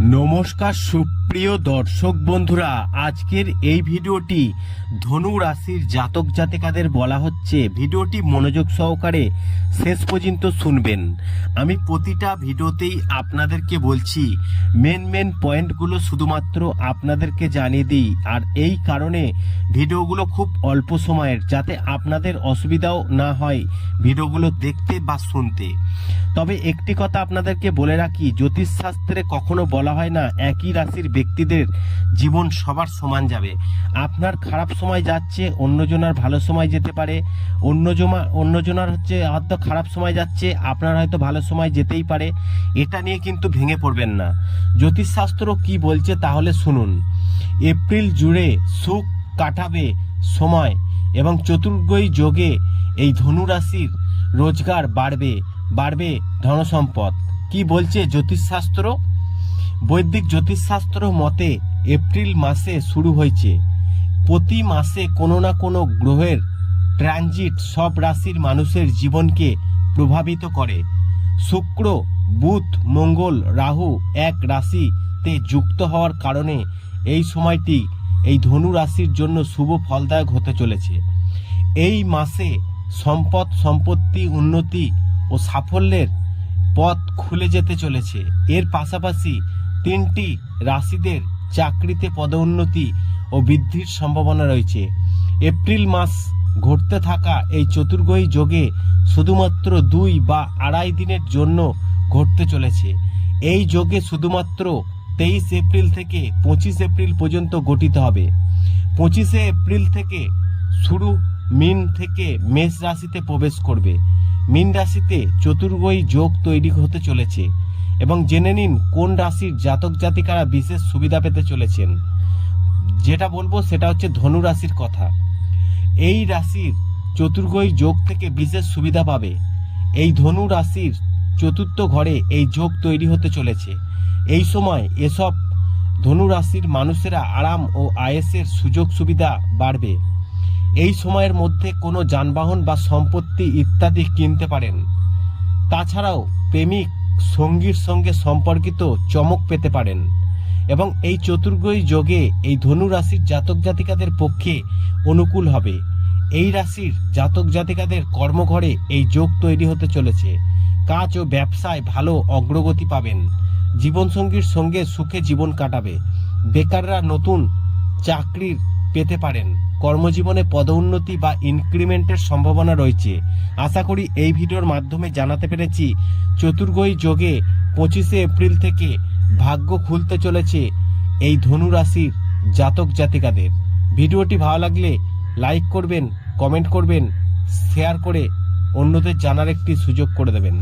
নমস্কার সুপ্রিয় দর্শক বন্ধুরা, আজকের এই ভিডিওটি ধনু রাশির জাতক জাতিকাদের বলা হচ্ছে ভিডিওটি মনোযোগ সহকারে শেষ পর্যন্ত শুনবেন। আমি প্রতিটা ভিডিওতেই আপনাদেরকে বলছি মেন মেন পয়েন্টগুলো শুধুমাত্র আপনাদেরকে জানিয়ে দিই। আর এই কারণে ভিডিওগুলো খুব অল্প সময়ের, যাতে আপনাদের অসুবিধাও না হয় ভিডিওগুলো দেখতে বা শুনতে। তবে একটি কথা আপনাদেরকে বলে রাখি, জ্যোতিষশাস্ত্রে কখনো বলা হয় না, একই রাশির ব্যক্তিদের জীবন সবার সমান যাবে। আপনার খারাপ সময় যাচ্ছে, অন্যজনার ভালো সময় যেতে পারে। অন্যজমা, অন্যজনার হচ্ছে হয়তো খারাপ সময় যাচ্ছে, আপনার হয়তো ভালো সময় যেতেই পারে। এটা নিয়ে কিন্তু ভেঙে পড়বেন না। জ্যোতিষশাস্ত্র কি বলছে তাহলে শুনুন। এপ্রিল জুড়ে সুখ কাটাবে সময় এবং চতুর্গই যোগে এই ধনু রাশির রোজগার বাড়বে বাড়বে ধনসম্পদ। কি বলছে জ্যোতিষশাস্ত্র? বৈদিক জ্যোতিষশাস্ত্র মতে এপ্রিল মাসে শুরু হয়েছে। প্রতি মাসে কোনো না কোনো গ্রহের ট্রানজিট সব রাশির মানুষের জীবনকে প্রভাবিত করে। শুক্র, বুধ, মঙ্গল, রাহু এক রাশিতে যুক্ত হওয়ার কারণে এই সময়টি এই ধনু রাশির জন্য শুভ ফলদায়ক হতে চলেছে। এই মাসে সম্পদ, সম্পত্তি, উন্নতি ও সাফল্যের পথ খুলে যেতে চলেছে। এর পাশাপাশি তিনটি রাশিদের চাকরিতে পদোন্নতি ও বৃদ্ধির সম্ভাবনা রয়েছে। এপ্রিল মাস ঘটতে থাকা এই চতুর্গই যোগে শুধুমাত্র দুই বা আড়াই দিনের জন্য ঘটতে চলেছে। এই যোগে শুধুমাত্র তেইশ এপ্রিল থেকে পঁচিশ এপ্রিল পর্যন্ত গঠিত হবে। পঁচিশে এপ্রিল থেকে শুরু মিন থেকে মেষ রাশিতে প্রবেশ করবে। মিন রাশিতে চতুর্গই যোগ তৈরি হতে চলেছে এবং জেনে নিন কোন রাশির জাতক জাতিকারা বিশেষ সুবিধা পেতে চলেছেন। যেটা বলব সেটা হচ্ছে ধনু রাশির কথা। এই রাশির চতুর্গই যোগ থেকে বিশেষ সুবিধা পাবে। এই ধনু রাশির চতুর্থ ঘরে এই যোগ তৈরি হতে চলেছে। এই সময় এসব ধনু রাশির মানুষেরা আরাম ও আয়েসের সুযোগ সুবিধা বাড়বে। এই সময়ের মধ্যে কোনো যানবাহন বা সম্পত্তি ইত্যাদি কিনতে পারেন। তাছাড়াও প্রেমিক সঙ্গীর সঙ্গে সম্পর্কিত চমক পেতে পারেন এবং এই চতুর্গই যোগে এই ধনু রাশির জাতক জাতিকাদের পক্ষে অনুকূল হবে। এই রাশির জাতক জাতিকাদের কর্মঘরে এই যোগ তৈরি হতে চলেছে। কাজ ও ব্যবসায় ভালো অগ্রগতি পাবেন। জীবনসঙ্গীর সঙ্গে সুখে জীবন কাটাবে। বেকাররা নতুন চাকরির পেতে পারেন। কর্মজীবনে পদোন্নতি বা ইনক্রিমেন্টের সম্ভাবনা রয়েছে। আশা করি এই ভিডিওর মাধ্যমে জানাতে পেরেছি, চতুর্গই যোগে পঁচিশে এপ্রিল থেকে ভাগ্য খুলতে চলেছে এই ধনু রাশির জাতক জাতিকাদের। ভিডিওটি ভালো লাগলে লাইক করবেন, কমেন্ট করবেন, শেয়ার করে অন্যদের জানার একটি সুযোগ করে দেবেন।